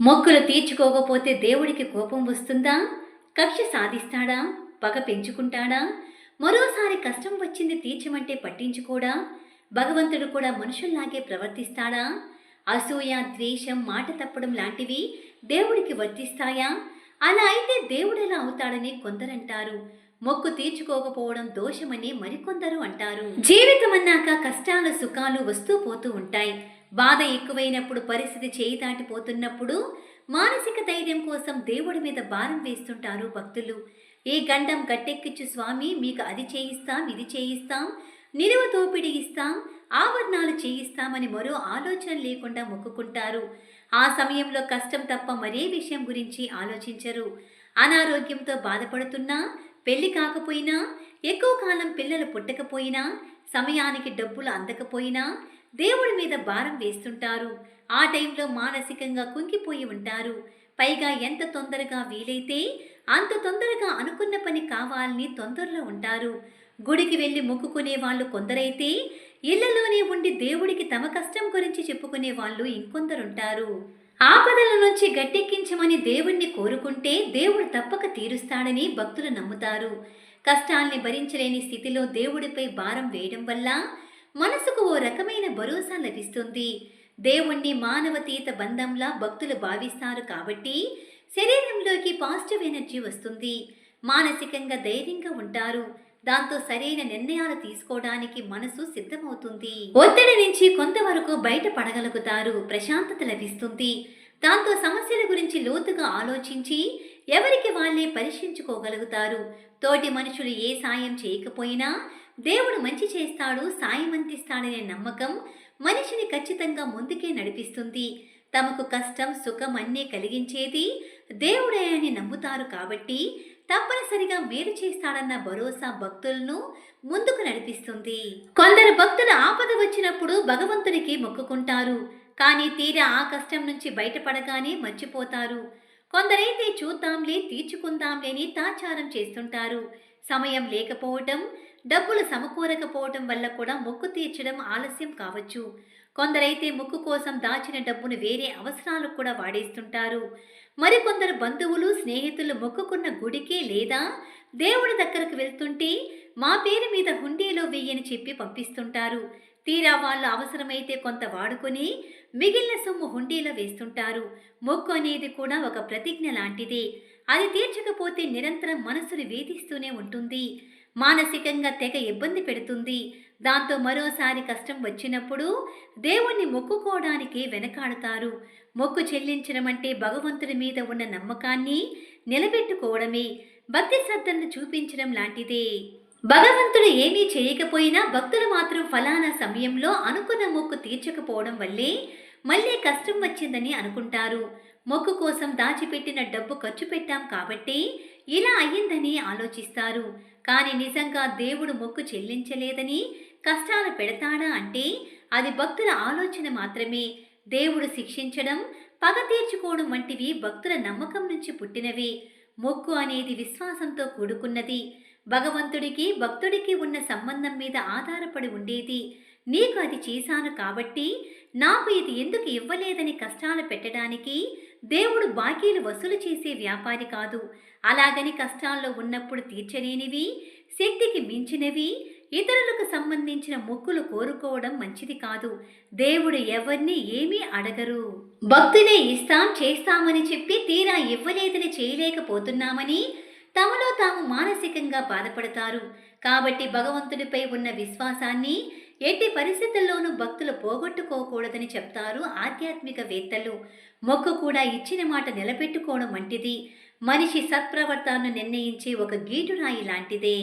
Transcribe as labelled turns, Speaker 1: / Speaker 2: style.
Speaker 1: మొక్కులు తీర్చుకోకపోతే దేవుడికి కోపం వస్తుందా? కక్ష సాధిస్తాడా? పగ పెంచుకుంటాడా? మరోసారి కష్టం వచ్చింది తీర్చమంటే పట్టించుకోడా? భగవంతుడు కూడా మనుషుల్లాగే ప్రవర్తిస్తాడా? అసూయ ద్వేషం మాట తప్పడం లాంటివి దేవుడికి వర్తిస్తాయా? అలా అయితే దేవుడు ఎలా అవుతాడని కొందరంటారు. మొక్కు తీర్చుకోకపోవడం దోషమని మరికొందరు అంటారు. జీవితం అన్నాక కష్టాలు సుఖాలు వస్తూ పోతూ ఉంటాయి. బాధ ఎక్కువైనప్పుడు పరిస్థితి చేయి దాటిపోతున్నప్పుడు మానసిక ధైర్యం కోసం దేవుడి మీద భారం వేస్తుంటారు భక్తులు. ఈ గండం గట్టెక్కిచ్చు స్వామి మీకు అది చేయిస్తాం ఇది చేయిస్తాం నిలువ దోపిడీ ఇస్తాం ఆభరణాలు చేయిస్తామని మరో ఆలోచన లేకుండా మొక్కుకుంటారు. ఆ సమయంలో కష్టం తప్ప మరే విషయం గురించి ఆలోచించరు. అనారోగ్యంతో బాధపడుతున్నా పెళ్ళి కాకపోయినా ఎక్కువ కాలం పిల్లలు పుట్టకపోయినా సమయానికి డబ్బులు అందకపోయినా దేవుడి మీద భారం వేస్తుంటారు. ఆ టైంలో మానసికంగా కుంగిపోయి ఉంటారు. పైగా ఎంత తొందరగా వీలైతే అంత తొందరగా అనుకున్న పని కావాలని తొందరలో ఉంటారు. గుడికి వెళ్ళి మొక్కుకునే వాళ్ళు కొందరైతే ఇళ్ళలోనే ఉండి దేవుడికి తమ కష్టం గురించి చెప్పుకునే వాళ్ళు ఇంకొందరుంటారు. ఆపదల నుంచి గట్టెక్కించమని దేవుణ్ణి కోరుకుంటే దేవుడు తప్పక తీరుస్తాడని భక్తులు నమ్ముతారు. కష్టాల్ని భరించలేని స్థితిలో దేవుడిపై భారం వేయడం వల్ల మనసుకు ఓ రకమైన భరోసా లభిస్తుంది. దేవుణ్ణి మానవతీత బంధంలా భక్తులు భావిస్తారు కాబట్టి శరీరంలోకి పాజిటివ్ ఎనర్జీ వస్తుంది. మానసికంగా ధైర్యంగా ఉంటారు. దాంతో సరైన నిర్ణయాలు తీసుకోవడానికి మనసు సిద్ధమవుతుంది. ఒత్తిడి నుంచి కొంతవరకు బయటపడగలుగుతారు. ప్రశాంతత లభిస్తుంది. దాంతో సమస్యల గురించి లోతుగా ఆలోచించి ఎవరికి వాళ్ళే పరీక్షించుకోగలుగుతారు. తోటి మనుషులు ఏ సాయం చేయకపోయినా దేవుడు మంచి చేస్తాడు సాయం అందిస్తాడనే నమ్మకం మనిషిని ఖచ్చితంగా ముందుకే నడిపిస్తుంది. తమకు కష్టం సుఖం అన్నీ కలిగించేది దేవుడే అని నమ్ముతారు కాబట్టి తప్పనిసరిగా మేలు చేస్తాడన్న భరోసా భక్తులను ముందుకు నడిపిస్తుంది. కొందరు భక్తులు ఆపద వచ్చినప్పుడు భగవంతునికి మొక్కుకుంటారు. కానీ తీరా ఆ కష్టం నుంచి బయటపడగానే మర్చిపోతారు. కొందరైతే చూద్దాంలే తీర్చుకుందాంలేని తాచారం చేస్తుంటారు. సమయం లేకపోవటం డబ్బులు సమకూరకపోవటం వల్ల కూడా మొక్కు తీర్చడం ఆలస్యం కావచ్చు. కొందరైతే మొక్కు కోసం దాచిన డబ్బును వేరే అవసరాలకు కూడా వాడేస్తుంటారు. మరికొందరు బంధువులు స్నేహితులు మొక్కుకున్న గుడికే లేదా దేవుడి దగ్గరకు వెళ్తుంటే మా పేరు మీద హుండీలో వెయ్యని చెప్పి పంపిస్తుంటారు. తీరా వాళ్ళు అవసరమైతే కొంత వాడుకొని మిగిలిన సొమ్ము హుండీలో వేస్తుంటారు. మొక్కు అనేది కూడా ఒక ప్రతిజ్ఞ లాంటిదే. అది తీర్చకపోతే నిరంతరం మనసును వేధిస్తూనే ఉంటుంది. మానసికంగా తెగ ఇబ్బంది పెడుతుంది. దాంతో మరోసారి కష్టం వచ్చినప్పుడు దేవుణ్ణి మొక్కుకోవడానికి వెనకాడతారు. మొక్కు చెల్లించడం అంటే భగవంతుడి మీద ఉన్న నమ్మకాన్ని నిలబెట్టుకోవడమే. భక్తి శ్రద్ధలను చూపించడం లాంటిదే. భగవంతుడు ఏమీ చేయకపోయినా భక్తులు మాత్రం ఫలానా సమయంలో అనుకున్న మొక్కు తీర్చకపోవడం వల్లే మళ్ళీ కష్టం వచ్చిందని అనుకుంటారు. మొక్కు కోసం దాచిపెట్టిన డబ్బు ఖర్చు పెట్టాం కాబట్టి ఇలా అయ్యిందని ఆలోచిస్తారు. కానీ నిజంగా దేవుడు మొక్కు చెల్లించలేదని కష్టాలు పెడతాడా అంటే అది భక్తుల ఆలోచన మాత్రమే. దేవుడు శిక్షించడం పగ తీర్చుకోవడం వంటివి భక్తుల నమ్మకం నుంచి పుట్టినవి. మొక్కు అనేది విశ్వాసంతో కూడుకున్నది. భగవంతుడికి భక్తుడికి ఉన్న సంబంధం మీద ఆధారపడి ఉండేది. నీకు అది చేశాను కాబట్టి నాకు ఇది ఎందుకు ఇవ్వలేదని కష్టాలు పెట్టడానికి దేవుడు బాకీలు వసూలు చేసే వ్యాపారి కాదు. అలాగని కష్టాల్లో ఉన్నప్పుడు తీర్చలేనివి శక్తికి మించినవి ఇతరులకు సంబంధించిన మొక్కులు కోరుకోవడం మంచిది కాదు. దేవుడు ఎవరిని ఏమీ అడగరు. భక్తులే ఇస్తాం చేస్తామని చెప్పి తీరా ఇవ్వలేదని చేయలేకపోతున్నామని తమలో తాము మానసికంగా బాధపడతారు. కాబట్టి భగవంతుడిపై ఉన్న విశ్వాసాన్ని ఎట్టి పరిస్థితుల్లోనూ భక్తులు పోగొట్టుకోకూడదని చెప్తారు ఆధ్యాత్మికవేత్తలు. మొక్కు కూడా ఇచ్చిన మాట నిలబెట్టుకోవడం వంటిది. మనిషి సత్ప్రవర్తనను నిర్ణయించే ఒక గీటురాయి లాంటిదే.